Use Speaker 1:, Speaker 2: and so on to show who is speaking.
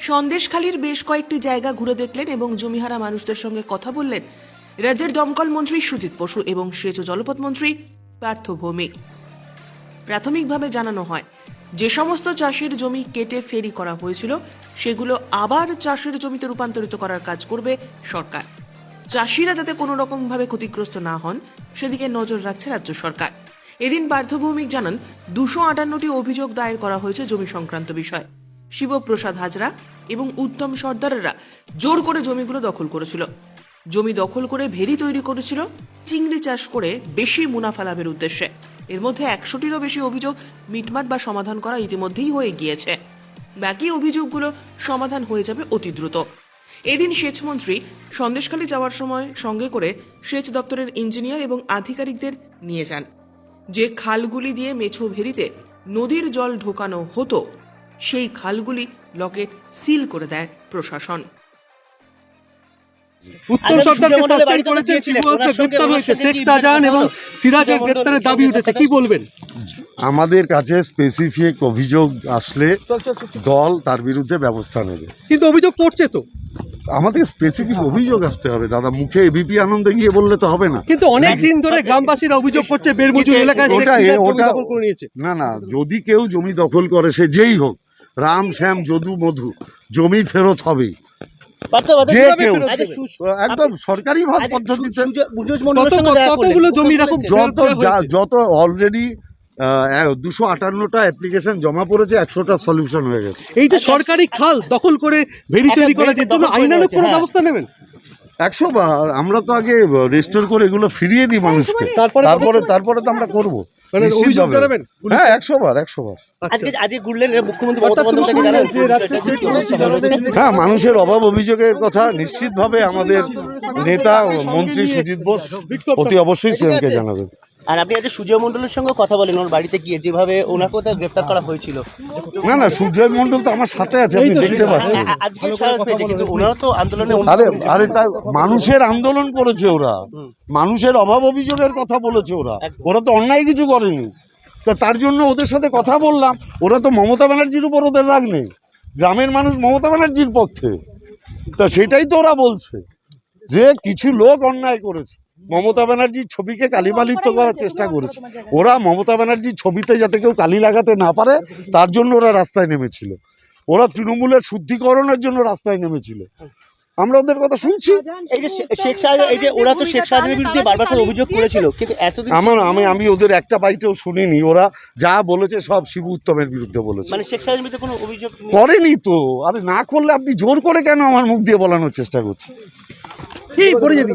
Speaker 1: সন্দেশখালীর বেশ কয়েকটি জায়গা ঘুরে দেখলেন এবং জমিহারা মানুষদের সঙ্গে কথা বললেন রাজ্যের দমকল মন্ত্রী সুজিত বসু এবং সেচ ও জলপথ মন্ত্রী পার্থ ভৌমিক। প্রাথমিকভাবে জানানো হয়, যে সমস্ত চাষের জমি কেটে ফেরি করা হয়েছিল, সেগুলো আবার চাষের জমিতে রূপান্তরিত করার কাজ করবে সরকার। চাষিরা যাতে কোনো রকমভাবে ক্ষতিগ্রস্ত না হন, সেদিকে নজর রাখছে রাজ্য সরকার। এদিন পার্থভৌমিক জানান, দুশো আটান্নটি অভিযোগ দায়ের করা হয়েছে জমি সংক্রান্ত বিষয়। শিবপ্রসাদ হাজরা এবং উত্তম সর্দাররা জোর করে জমিগুলো দখল করেছিল। জমি দখল করে ভেরি তৈরি করেছিল, চিংড়ি চাষ করে বেশি মুনাফা লাভের উদ্দেশ্যে। এর মধ্যে একশোটিরও বেশি অভিযোগ মিটমাট বা সমাধান করা ইতিমধ্যেই হয়ে গিয়েছে। বাকি অভিযোগগুলো সমাধান হয়ে যাবে অতি দ্রুত। এদিন সেচমন্ত্রী সন্দেশখালী যাওয়ার সময় সঙ্গে করে সেচ দপ্তরের ইঞ্জিনিয়ার এবং আধিকারিকদের নিয়ে যান। যে খালগুলি দিয়ে মেছো ভেরিতে নদীর জল ঢোকানো হতো সেই খালগুলি লকেট সিল করে দেয় প্রশাসন।
Speaker 2: সরকারকে সাসপেন্ড করেছে গ্রেপ্তার হয়েছে। শেখ শাহজাহান এবং সিরাজের গ্রেপ্তারের দাবি উঠেছে। কি বলবেন?
Speaker 3: আমাদের কাছে স্পেসিফিক অভিযোগ আসলে দল তার বিরুদ্ধে ব্যবস্থা নেবে।
Speaker 2: কিন্তু অভিযোগ করছে তো।
Speaker 3: আমাদের স্পেসিফিক অভিযোগ আসতে হবে। দাদা মুখে এবিপি আনন্দে গিয়ে বললে তো হবে না।
Speaker 2: কিন্তু অনেক দিন ধরে গ্রামবাসীরা অভিযোগ করছে বেরমুজুর এলাকায়
Speaker 3: ওটা- ওটা- না না যদি কেউ জমি দখল করে সে যেই হোক রাম শ্যাম যদু মধু জমি ফেরত
Speaker 4: হবে
Speaker 3: যে কেউ একদম সরকারি ভাব পদ্ধতিতে
Speaker 2: এরকম
Speaker 3: যত। যত অলরেডি দুশো আটান্নটা অ্যাপ্লিকেশন জমা পড়েছে একশোটা সলিউশন হয়ে গেছে।
Speaker 2: এই যে সরকারি খাল দখল করে ভেরি তৈরি করা যে জন্য
Speaker 4: নিয়েছে,
Speaker 2: কোনো
Speaker 4: হ্যাঁ।
Speaker 2: ব্যবস্থা নেবেন?
Speaker 3: একশো বার আমরা তো আগে রেস্টোর করে এগুলো ফিরিয়ে দিই মানুষকে।
Speaker 2: তারপরে
Speaker 3: তারপরে তারপরে তো আমরা করব।
Speaker 2: মানে
Speaker 3: হ্যাঁ একশো বার একশো বার। হ্যাঁ মানুষের অভাব অভিযোগের কথা নিশ্চিতভাবে আমাদের নেতা মন্ত্রী সুজিত বোস অতি অবশ্যই সিএমকে জানাবেন।
Speaker 4: আর আপনি আজকে সুজয় মণ্ডলের সঙ্গে কথা বলেন ওর বাড়িতে গিয়ে যেভাবে ওনাকে তো গ্রেপ্তার করা হয়েছিল।
Speaker 3: না না সূর্যের মন্ডল তো আমার সাথে আছে আপনি দেখতে পাচ্ছেন
Speaker 4: আজকে ছাড়া পেয়েছে কিন্তু ওনারা তো আন্দোলনে
Speaker 3: আরে আরে তাই মানুষের আন্দোলন করেছে ওরা। মানুষের অভাব অভিযোগের কথা বলেছে ওরা। ওরা তো অন্যায় কিছু করেনি। তা তার জন্য ওদের সাথে কথা বললাম। ওরা তো মমতা ব্যানার্জির উপর ওদের রাগ নেই। গ্রামের মানুষ মমতা ব্যানার্জির পক্ষে। তা সেটাই তো ওরা বলছে। যে কিছু লোক অন্যায় করেছে। মমতা ব্যানার্জির ছবিকে কালিমালিপ্ত করার চেষ্টা করেছে। ওরা মমতা ব্যানার্জির ছবিতে যাতে কেউ কালি লাগাতে না পারে তার জন্য ওরা রাস্তায় নেমেছিল। ওরা তৃণমূলের শুদ্ধিকরণের জন্য রাস্তায় নেমেছিল। আমরা ওদের কথা শুনছি।
Speaker 4: এই যে শেখ শাহজাহান এই যে ওরা তো শেখ শাহজাহানের বিরুদ্ধে বারবার করে অভিযোগ করেছিল কিন্তু এতদিন
Speaker 3: আমার আমি আমি ওদের একটা বাইটেও শুনিনি। ওরা যা বলেছে সব শিবু উত্তমের বিরুদ্ধে বলেছে।
Speaker 4: মানে শেখ শাহজাহানের বিরুদ্ধে কোনো অভিযোগ
Speaker 3: করেনি তো। আরে না করলে আপনি জোর করে কেন আমার মুখ দিয়ে বলানোর চেষ্টা করছেন?
Speaker 2: কি পড়ে যাবি